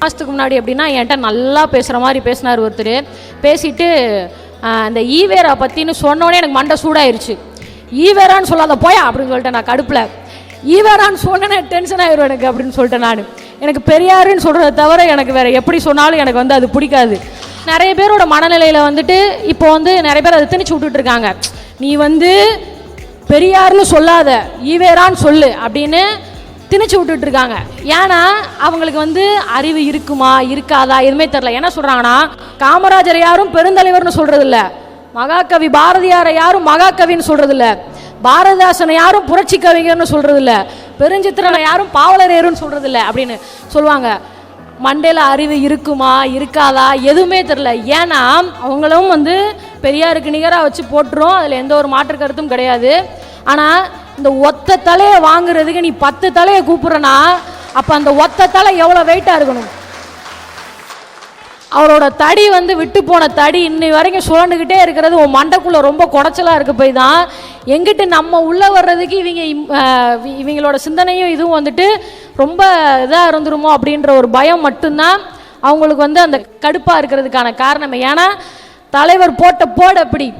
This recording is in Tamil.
மாதத்துக்கு முன்னாடி எப்படின்னா என்கிட்ட நல்லா பேசுகிற மாதிரி பேசினார் ஒருத்தர். பேசிட்டு அந்த ஈவேரா பற்றின்னு சொன்னோடனே எனக்கு மண்டை சூடாயிருச்சு. ஈவேரான்னு சொல்லாத போயா? அப்படின்னு சொல்லிட்டேன் நான் கடுப்பில். ஈவேரான்னு சொன்னேனே டென்ஷன் ஆயிரும் எனக்கு அப்படின்னு சொல்லிட்டேன் நான். எனக்கு பெரியாருன்னு சொல்கிறத தவிர எனக்கு வேறு எப்படி சொன்னாலும் எனக்கு வந்து அது பிடிக்காது. நிறைய பேரோட மனநிலையில் வந்துட்டு இப்போ வந்து நிறைய பேர் அதை திணிச்சு விட்டுட்டு இருக்காங்க நீ வந்து பெரியார்னு சொல்லாத ஈவேரான்னு சொல்லு அப்படின்னு திணிச்சு விட்டுட்டு இருக்காங்க ஏன்னா அவங்களுக்கு வந்து அறிவு இருக்குமா இருக்காதா எதுவுமே தெரில என்ன சொல்கிறாங்கன்னா காமராஜர் யாரும் பெருந்தலைவர்னு சொல்கிறது இல்லை மகாகவி பாரதியாரை யாரும் மகாகவின்னு சொல்கிறது இல்லை பாரதிதாசனை யாரும் புரட்சி கவிஞர்னு சொல்கிறது இல்லை பெருஞ்சித்திரனை யாரும் பாவலரேருன்னு சொல்கிறது இல்லை அப்படின்னு சொல்லுவாங்க. மண்டையில் அறிவு இருக்குமா இருக்காதா எதுவுமே தெரில ஏன்னா அவங்களும் வந்து பெரியாருக்கு நிகராக வச்சு போட்டுரும். அதில் எந்த ஒரு மாற்று கருத்தும் கிடையாது. ஆனால் இந்த ஒத்த தலையை வாங்குறதுக்கு நீ பத்து தலையை கூப்பிட்றனா அப்போ அந்த ஒத்த தலை எவ்வளோ வெயிட்டாக இருக்கணும்? அவரோட தடி வந்து விட்டு போன தடி இன்னை வரைக்கும் சுழண்டுக்கிட்டே இருக்கிறது உன் மண்டைக்குள்ளே ரொம்ப குடைச்சலாக இருக்க போய் தான். எங்கிட்டு நம்ம உள்ளே வர்றதுக்கு இவங்க இம்- இவங்களோட சிந்தனையும் இதுவும் வந்துட்டு ரொம்ப இதாக இருந்துருமோ அப்படின்ற ஒரு பயம் மட்டும்தான் அவங்களுக்கு வந்து அந்த கடுப்பாக இருக்கிறதுக்கான காரணம். ஏன்னா தலைவர் போட்ட போட அப்படி.